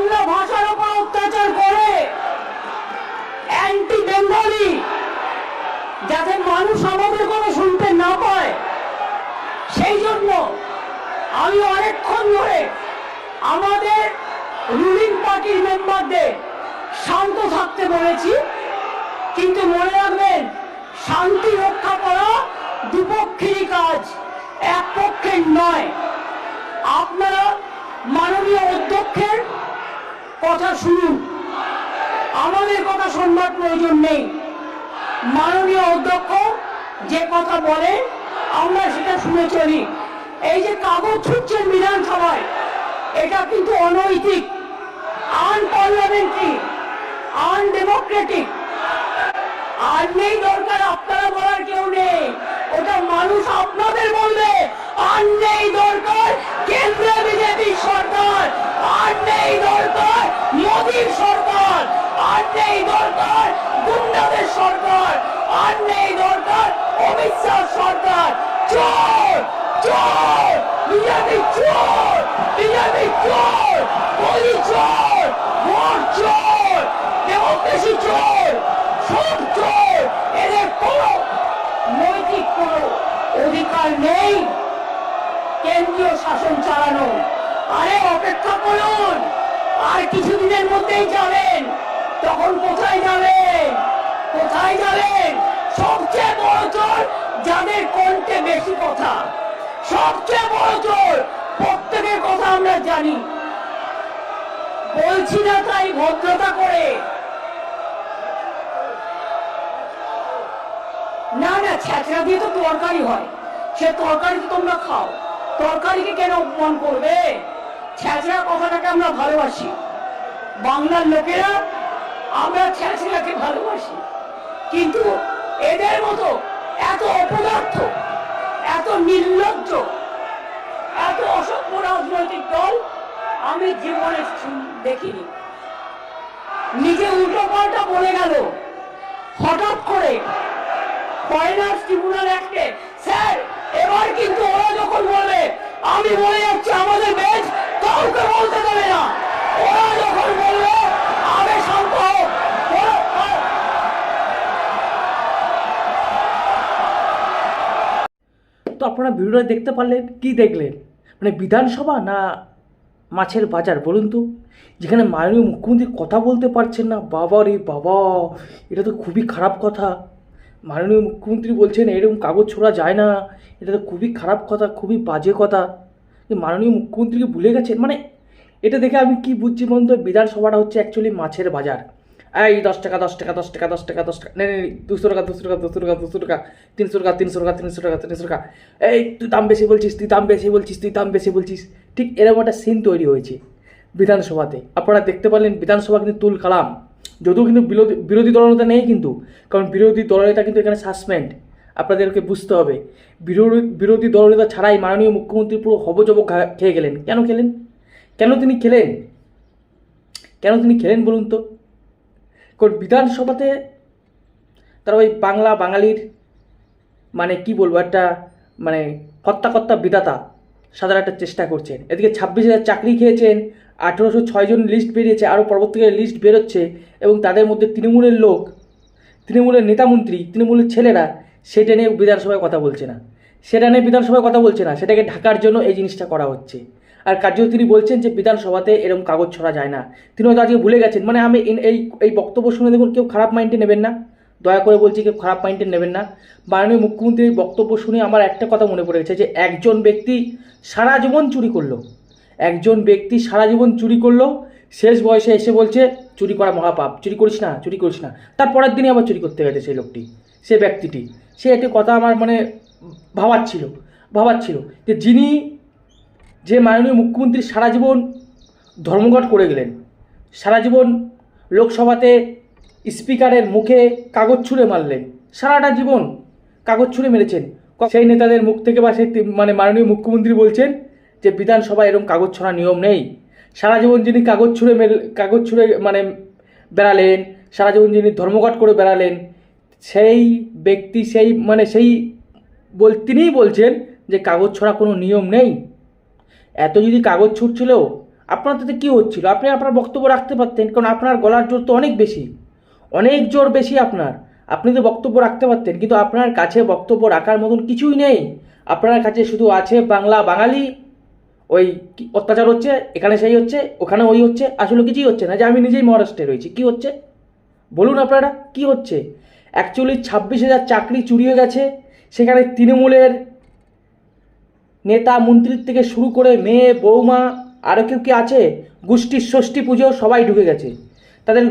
বাংলা ভাষার উপর অত্যাচার করে অ্যান্টি বেঙ্গলি যাতে মানুষ আমাদের কথা শুনতে না পায়। সেই জন্য আমি অনেকক্ষণ ধরে আমাদের রুলিং পার্টির মেম্বারদের শান্ত থাকতে বলেছি। কিন্তু মনে রাখবেন, শান্তি রক্ষা করা দুপক্ষেরই কাজ এক পক্ষের নয়। আপনারা মাননীয় অধ্যক্ষের কথা শুনুন। আমাদের কথা শুনবার প্রয়োজন নেই। মাননীয় অধ্যক্ষ যে কথা বলে, আমরা সেটা শুনে চলি। এই যে কাগজ ছুটছেন বিধানসভায়, এটা কিন্তু অনৈতিক আনপার্লামেন্টারি আনডেমোক্রেটিক আর নেই দরকার, আপনারা বলার কেউ নেই। ওটা মানুষ আপনাদের বলবে। আর নেই দরকার, কেন্দ্রে বিজেপি সরকার আর নেই দরকার, মোদীর সরকার আর নেই দরকার, গুন্ডাদের সরকার আর নেই দরকার, অমিত শাহ সরকার। চোর চোর, বিজেপি চোর বিজেপি চোর মোদী চোর, ভোট চোর ডেমোক্রেসি চোর এদের কোনো নৈতিক কোনো নেই। কেন্দ্রীয় শাসন চালানো। আরে অপেক্ষা করুন, আর কিছুদিনের মধ্যেই যাবেন। তখন কোথায় যাবেন? কোথায় যাবেন? সবচেয়ে বড় চোর যাদের কণ্ঠে বেশি কথা। সবচেয়ে বড় চোর প্রত্যেকের কথা আমরা জানি। বলছি না তাই ভদ্রতা করে। না না, ছ্যাঁচড়া দিয়ে তো তরকারি হয়। সে তরকারি তোমরা খাও। তরকারিকে কেন অপমান করবে? ছ্যাঁচড়া কথাটাকে আমরা ভালোবাসি। বাংলার লোকেরা আমরা ছ্যাঁচড়াকে ভালোবাসি। কিন্তু এদের মতো এত অপদার্থ, এত নির্লজ্জ, এত অসভ্য রাজনৈতিক দল আমি জীবনে দেখিনি। নিজে উল্টো পাল্টা বলে গেল। হঠাৎ করে ফরেনার্স ট্রিব্যুনাল অ্যাক্টে স্যার এবার কিন্তু ওরা যখন বলবে, আমি বলে যাচ্ছি, আমাদের কাউকে বলতে দেবে না। ওরা যখন বলবে আমি শান্ত তো আপনারা ভিডিওটা দেখতে পারলেন, কি দেখলেন? মানে বিধানসভা না মাছের বাজার, বলুন তো? যেখানে মাননীয় মুখ্যমন্ত্রী কথা বলতে পারছেন না, বাবা রে বাবা, এটা তো খুবই খারাপ কথা। মাননীয় মুখ্যমন্ত্রী বলছেন, এরকম কাগজ ছোড়া যায় না। এটা তো খুবই খারাপ কথা, খুবই বাজে কথা। মাননীয় মুখ্যমন্ত্রীকে ভুলে গেছেন? মানে এটা দেখে আমি কি বুঝছি বলুন তো, বিধানসভাটা হচ্ছে অ্যাকচুয়ালি মাছের বাজার। এই দশ টাকা দশ টাকা দশ টাকা দশ টাকা দশ টাকা নেই দুশো টাকা দুশো টাকা দুশো টাকা দুশো টাকা, তিনশো টাকা তিনশো টাকা তিনশো টাকা তিনশো টাকা। এই তুই দাম বেশি বলছিস, তুই দাম বেশি বলছিস, তুই দাম বেশি বলছিস। ঠিক এরকম একটা সিন তৈরি হয়েছে বিধানসভাতে। আপনারা দেখতে পারলেন বিধানসভা কিন্তু তুল কালাম যদিও কিন্তু বিরোধী বিরোধী দলনেতা নেই কিন্তু, কারণ বিরোধী দলনেতা কিন্তু এখানে সাসপেন্ড আপনাদেরকে বুঝতে হবে, বিরোধী বিরোধী দলনেতা ছাড়াই মাননীয় মুখ্যমন্ত্রী পুরো হবজব খেয়ে গেলেন। কেন খেলেন? কেন তিনি খেলেন? কেন তিনি খেলেন বলুন তো? কারণ বিধানসভাতে তারা ওই বাংলা বাঙালির মানে কি বলব, একটা মানে হত্যাকর্তা বিধাতা সাজার একটা চেষ্টা করছেন। এদিকে ছাব্বিশ হাজার চাকরি খেয়েছেন আঠেরোশো ছয়জন লিস্ট বেরিয়েছে আরও পরবর্তীকালে লিস্ট বেরোচ্ছে এবং তাদের মধ্যে তৃণমূলের লোক, তৃণমূলের নেতামন্ত্রী তৃণমূলের ছেলেরা, সেটা নিয়ে বিধানসভায় কথা বলছে না। সেটা নিয়ে বিধানসভায় কথা বলছে না, সেটাকে ঢাকার জন্য এই জিনিসটা করা হচ্ছে। আর কার্যত তিনি বলছেন যে বিধানসভাতে এরকম কাগজ ছড়া যায় না। তিনি হয়তো আজকে ভুলে গেছেন মানে আমি এই এই বক্তব্য শুনে দেখুন, কেউ খারাপ মাইন্ডে নেবেন না। দয়া করে বলছি, কেউ খারাপ মাইন্ডে নেবেন না। মাননীয় মুখ্যমন্ত্রীর বক্তব্য শুনে আমার একটা কথা মনে পড়ে গেছে যে একজন ব্যক্তি সারা জীবন চুরি করল। একজন ব্যক্তি সারা জীবন চুরি করল, শেষ বয়সে এসে বলছে, চুরি করা মহাপাপ, চুরি করিস না, চুরি করিস না। তার পরের দিনই আবার চুরি করতে গেছে সেই লোকটি, সে ব্যক্তিটি। সে একটি কথা আমার মানে ভাবাচ্ছিল ভাবাচ্ছিল যে যিনি যে মাননীয় মুখ্যমন্ত্রী সারা জীবন ধর্মঘট করে গেলেন, সারা জীবন লোকসভাতে স্পিকারের মুখে কাগজ ছুঁড়ে মারলেন, সারাটা জীবন কাগজ ছুঁড়ে মেরেছেন। সেই নেতাদের মুখ থেকে বা সেই মানে মাননীয় মুখ্যমন্ত্রী বলছেন যে বিধানসভায় এরকম কাগজ ছড়া নিয়ম নেই। সারা জীবন যিনি কাগজ ছুঁড়ে মেরে কাগজ ছুঁড়ে মানে বেড়ালেন, সারা জীবন যিনি ধর্মঘট করে বেড়ালেন, সেই ব্যক্তি সেই মানে সেই বল, তিনিই বলছেন যে কাগজ ছড়া কোনো নিয়ম নেই। এত যদি কাগজ ছুটছিল আপনার তাতে কী হচ্ছিল? আপনি আপনার বক্তব্য রাখতে পারতেন, কারণ আপনার গলার জোর তো অনেক বেশি। অনেক জোর বেশি আপনার। আপনি তো বক্তব্য রাখতে পারতেন, কিন্তু আপনার কাছে বক্তব্য রাখার মতন কিছুই নেই। আপনার কাছে শুধু আছে বাংলা বাঙালি ওই অত্যাচার হচ্ছে, এখানে সেই হচ্ছে, ওখানে ওই হচ্ছে, আসলে কিছুই হচ্ছে না। যে আমি নিজেই মহারাষ্ট্রে রয়েছি, কি হচ্ছে? বলুন আপনারা, কি হচ্ছে? অ্যাকচুয়ালি ছাব্বিশ হাজার চাকরি চুরি হয়ে গেছে, সেখানে তৃণমূলের নেতা, মন্ত্রীর থেকে শুরু করে মেয়ে, বৌমা আরও কেউ কি আছে? গোষ্ঠীর ষষ্ঠী পুজো, সবাই ঢুকে গেছে। তাদের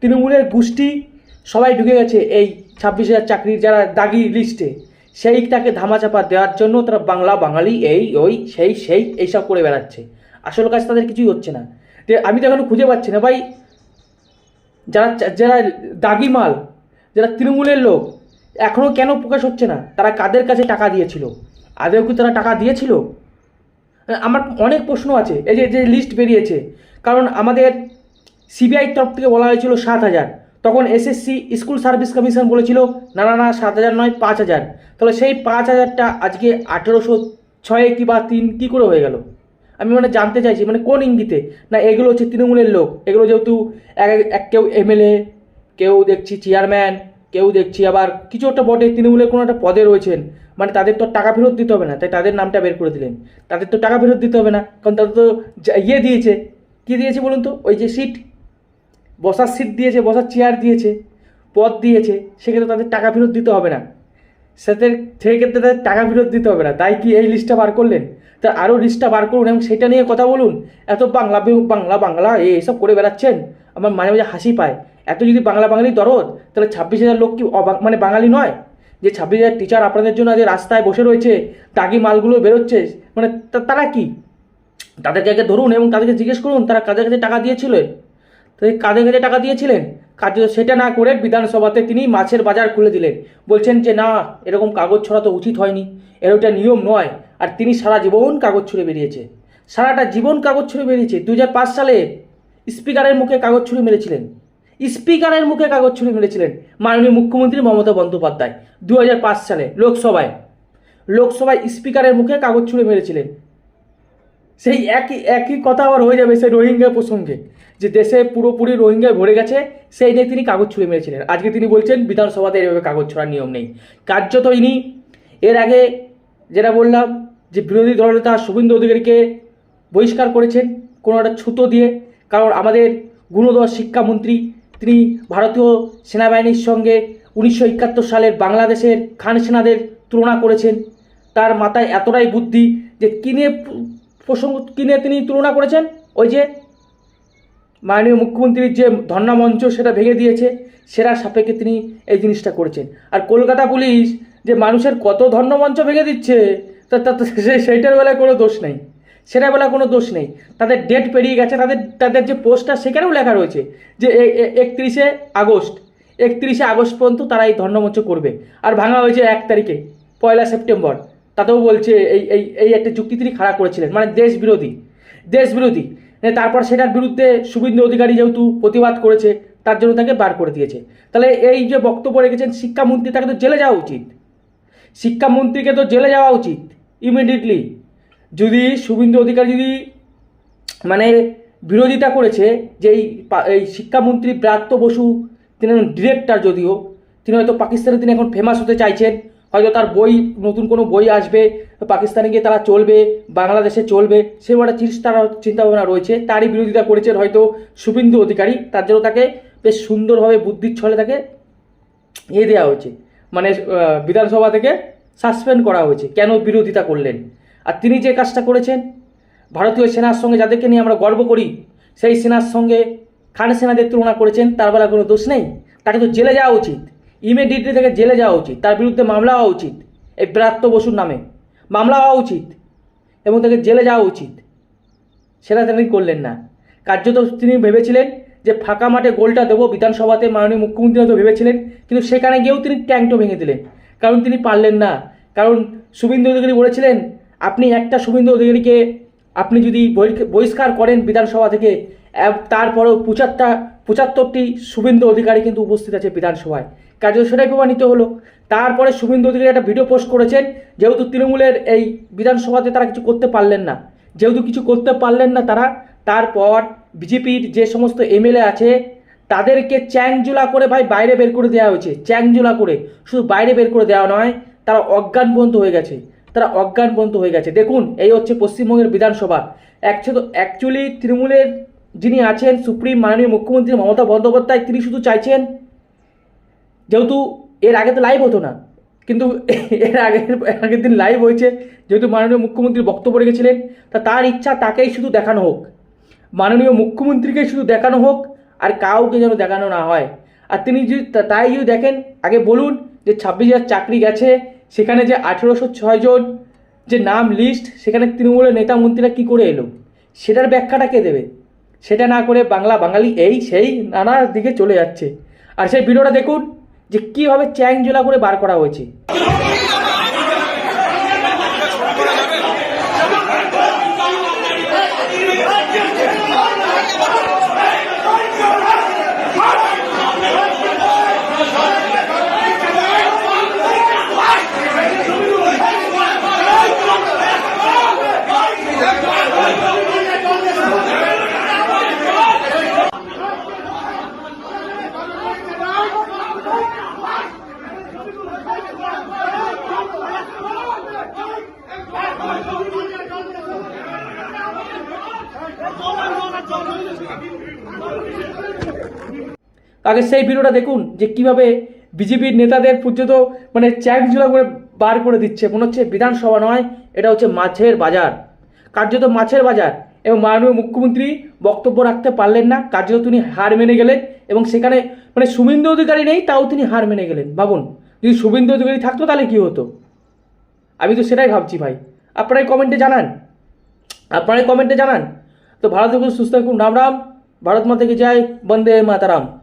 তৃণমূলের গোষ্ঠী সবাই ঢুকে গেছে এই ছাব্বিশ হাজার চাকরির যারা দাগি লিস্টে সেইটাকে ধামাচাপা দেওয়ার জন্য তারা বাংলা বাঙালি, এই, ওই, সেই সেই, এইসব করে বেড়াচ্ছে। আসল কাজ তাদের কিছুই হচ্ছে না। যে আমি তো এখনও খুঁজে পাচ্ছি না ভাই। যারা যারা দাগি মাল, যারা তৃণমূলের লোক এখনও কেন প্রকাশ হচ্ছে না? তারা কাদের কাছে টাকা দিয়েছিল? আদেও কি তারা টাকা দিয়েছিল? আমার অনেক প্রশ্ন আছে। এই যে যে লিস্ট বেরিয়েছে। কারণ আমাদের সিবিআইর তরফ থেকে বলা হয়েছিল সাত হাজার। তখন এসএসসি স্কুল সার্ভিস কমিশন বলেছিল, না না না, সাত হাজার নয়, পাঁচ হাজার। তাহলে সেই পাঁচ হাজারটা আজকে আঠেরোশো ছয়ে কি বা তিন কী করে হয়ে গেল? আমি মানে জানতে চাইছি মানে কোন ইঙ্গিতে? না, এগুলো হচ্ছে তৃণমূলের লোক, এগুলো যেহেতু এক কেউ এমএলএ কেউ দেখছি চেয়ারম্যান কেউ দেখছি আবার কিছু একটা বটে, তৃণমূলের কোনো একটা পদে রয়েছেন মানে তাদের তো টাকা ফেরত দিতে হবে না, তাই তাদের নামটা বের করে দিলেন। তাদের তো টাকা ফেরত দিতে হবে না, কারণ তাদের তো ইয়ে দিয়েছে। কী দিয়েছে বলুন তো? ওই যে সিট বসার সিট দিয়েছে, বসার চেয়ার দিয়েছে, পদ দিয়েছে, সেক্ষেত্রে তাদের টাকা ফেরত দিতে হবে না। সাথে সেক্ষেত্রে তাদের টাকা ফেরত দিতে হবে না। তাই কি এই লিস্টটা বার করলেন? তা আরও লিস্টটা বার করুন এবং সেটা নিয়ে কথা বলুন। এত বাংলা বাংলা বাংলা, এ- এসব করে বেড়াচ্ছেন। আমার মাঝে মাঝে হাসি পায়। এত যদি বাংলা, বাঙালি দরদ, তাহলে ছাব্বিশ হাজার লোক কি মানে বাঙালি নয়? যে ছাব্বিশ হাজার টিচার আপনাদের জন্য যে রাস্তায় বসে রয়েছে দাগি মালগুলো বেরোচ্ছে মানে তারা কি? তাদেরকে আগে ধরুন এবং তাদেরকে জিজ্ঞেস করুন, তারা কাদের কাছে টাকা দিয়েছিলেন তাদের কাঁধে কাছে টাকা দিয়েছিলেন? কার্য সেটা না করে বিধানসভাতে তিনি মাছের বাজার খুলে দিলেন। বলছেন যে, না, এরকম কাগজ ছড়া তো উচিত হয়নি। এর ওটা নিয়ম নয়। আর তিনি সারা জীবন কাগজ ছুঁড়ে বেরিয়েছে। সারাটা জীবন কাগজ ছুঁড়ে বেরিয়েছে। দু হাজার পাঁচ সালে স্পিকারের মুখে কাগজ ছুঁড়ে মেরেছিলেন। স্পিকারের মুখে কাগজ ছুঁড়ে মেরেছিলেন মাননীয় মুখ্যমন্ত্রী মমতা বন্দ্যোপাধ্যায় দু হাজার পাঁচ সালে লোকসভায়। লোকসভায় স্পিকারের মুখে কাগজ ছুঁড়ে মেরেছিলেন। সেই একই একই কথা আবার হয়ে যাবে সেই রোহিঙ্গা প্রসঙ্গে। যে দেশে পুরোপুরি রোহিঙ্গায় ভরে গেছে, সেই নিয়ে তিনি কাগজ ছুঁড়ে মেরেছিলেন। আজকে তিনি বলছেন, বিধানসভাতে এভাবে কাগজ ছড়ার নিয়ম নেই। কার্যত ইনি এর আগে যেটা বললাম, যে বিরোধী দলনেতা শুভেন্দু অধিকারীকে বহিষ্কার করেছেন কোনো একটা ছুতো দিয়ে, কারণ আমাদের গুণধর শিক্ষামন্ত্রী, তিনি ভারতীয় সেনাবাহিনীর সঙ্গে উনিশশো একাত্তর সালের বাংলাদেশের খান সেনাদের তুলনা করেছেন। তার মাথায় এতটাই বুদ্ধি যে কিনে প্রসঙ্গ, কিনে তিনি তুলনা করেছেন? ওই যে মাননীয় মুখ্যমন্ত্রীর যে ধর্ণা মঞ্চ সেটা ভেঙে দিয়েছে, সেরা সাপেক্ষে তিনি এই জিনিসটা করেছেন। আর কলকাতা পুলিশ যে মানুষের কত ধর্ণা মঞ্চ ভেঙে দিচ্ছে সেইটার বেলায় কোনো দোষ নেই। সেটার বেলা কোনো দোষ নেই। তাদের ডেট পেরিয়ে গেছে, তাদের তাদের যে পোস্টটা সেখানেও লেখা রয়েছে যে একত্রিশে আগস্ট একত্রিশে আগস্ট পর্যন্ত তারা এই ধর্ণমঞ্চ করবে। আর ভাঙা হয়েছে এক তারিখে, পয়লা সেপ্টেম্বর। তাতেও বলছে এই এই এই একটা যুক্তি তিনি খাড়া করেছিলেন। মানে দেশ বিরোধী দেশ বিরোধী তারপর সেটার বিরুদ্ধে শুভেন্দু অধিকারী যেহেতু প্রতিবাদ করেছে, তার জন্য তাকে বার করে দিয়েছে। তাহলে এই যে বক্তব্য রেখেছেন, শিক্ষামন্ত্রী, তাকে তো জেলে যাওয়া উচিত। শিক্ষামন্ত্রীকে তো জেলে যাওয়া উচিত ইমিডিয়েটলি যদি শুভেন্দু অধিকারী যদি মানে বিরোধিতা করেছে, যে এই এই শিক্ষামন্ত্রী ব্রাত্য বসু, তিনি ডিরেক্টর যদিও, তিনি হয়তো পাকিস্তানে তিনি এখন ফেমাস হতে চাইছেন হয়তো তার বই, নতুন কোনো বই আসবে, পাকিস্তানে গিয়ে তারা চলবে, বাংলাদেশে চলবে, সে একটা চিন্তা চিন্তাভাবনা রয়েছে। তারই বিরোধিতা করেছেন হয়তো শুভেন্দু অধিকারী। তার জন্য তাকে বেশ সুন্দরভাবে বুদ্ধির ছলে তাকে ইয়ে দেওয়া হয়েছে। মানে বিধানসভা থেকে সাসপেন্ড করা হয়েছে। কেন বিরোধিতা করলেন? আর তিনি যে কাজটা করেছেন, ভারতীয় সেনার সঙ্গে যাদেরকে নিয়ে আমরা গর্ব করি, সেই সেনার সঙ্গে খান সেনাদের তুলনা করেছেন, তার বেলা কোনো দোষ নেই। তাকে তো জেলে যাওয়া উচিত। ইমিডিয়েটলি থেকে জেলে যাওয়া উচিত, তার বিরুদ্ধে মামলা হওয়া উচিত, এই ব্রাত্য বসুর নামে। মামলা হওয়া উচিত এবং তাকে জেলে যাওয়া উচিত। সেটা তিনি করলেন না। কার্যত তিনি ভেবেছিলেন যে ফাঁকা মাঠে গোলটা দেবো, বিধানসভাতে মাননীয় মুখ্যমন্ত্রী হয়তো ভেবেছিলেন, কিন্তু সেখানে গিয়েও তিনি ট্যাঙ্কটো ভেঙে দিলেন। কারণ তিনি পারলেন না। কারণ শুভেন্দু অধিকারী বলেছিলেন, আপনি একটা শুভেন্দু অধিকারীকে আপনি যদি বহিষ্- বহিষ্কার করেন বিধানসভা থেকে তারপরেও পঁচাত্তর, পঁচাত্তরটি শুভেন্দু অধিকারী কিন্তু উপস্থিত আছে বিধানসভায়। কার্য সেটাই প্রমাণিত হলো। তারপরে শুভেন্দু অধিকারী একটা ভিডিও পোস্ট করেছেন, যেহেতু তৃণমূলের এই বিধানসভাতে তারা কিছু করতে পারলেন না। যেহেতু কিছু করতে পারলেন না তারা, তারপর বিজেপির যে সমস্ত এমএলএ আছে, তাদেরকে চ্যাংজুলা করে ভাই বাইরে বের করে দেওয়া হয়েছে। চ্যাংজুলা করে। শুধু বাইরে বের করে দেওয়া নয়, তারা অজ্ঞান পর্যন্ত হয়ে গেছে। তারা অজ্ঞান পর্যন্ত হয়ে গেছে। দেখুন, এই হচ্ছে পশ্চিমবঙ্গের বিধানসভা। অ্যাকচুয়ালি তৃণমূলের যিনি আছেন সুপ্রিম মাননীয় মুখ্যমন্ত্রী মমতা বন্দ্যোপাধ্যায়, তিনি শুধু চাইছেন যেহেতু এর আগে তো লাইভ হতো না, কিন্তু এর আগের আগের দিন লাইভ হয়েছে, যেহেতু মাননীয় মুখ্যমন্ত্রী বক্তব্য রেখেছিলেন, তা তার ইচ্ছা তাকেই শুধু দেখানো হোক। মাননীয় মুখ্যমন্ত্রীকে শুধু দেখানো হোক, আর কাউকে যেন দেখানো না হয়। আর তিনি যদি তাই যদি দেখেন, আগে বলুন যে ছাব্বিশ হাজার চাকরি গেছে, সেখানে যে আঠেরোশো ছয়জন যে নাম লিস্ট সেখানে তৃণমূলের নেতা মন্ত্রীরা কী করে এলো? সেটার ব্যাখ্যাটা কে দেবে? সেটা না করে বাংলা বাঙালি এই সেই নানা দিকে চলে যাচ্ছে। আর সেই ভিডিওটা দেখুন যে কীভাবে চ্যাং জোলা করে বার করা হয়েছে। আগে সেই ভিডিওটা দেখুন যে কীভাবে বিজেপির নেতাদের পর্যন্ত মানে চ্যাক চ্যাংজোলা করে বার করে দিচ্ছে। মনে হচ্ছে বিধানসভা নয়, এটা হচ্ছে মাছের বাজার। কার্যত মাছের বাজার এবং মাননীয় মুখ্যমন্ত্রী বক্তব্য রাখতে পারলেন না, কার্যত তিনি হার মেনে গেলেন এবং সেখানে মানে শুভেন্দু অধিকারী নেই, তাও তিনি হার মেনে গেলেন। ভাবুন, যদি শুভেন্দু অধিকারী থাকতো তাহলে কী হতো? আমি তো সেটাই ভাবছি ভাই। আপনারাই কমেন্টে জানান। আপনারাই কমেন্টে জানান। তো ভারত সুস্থ থাকুন। রাম রাম। ভারত মাতাকে জয়। বন্দে মাতারাম।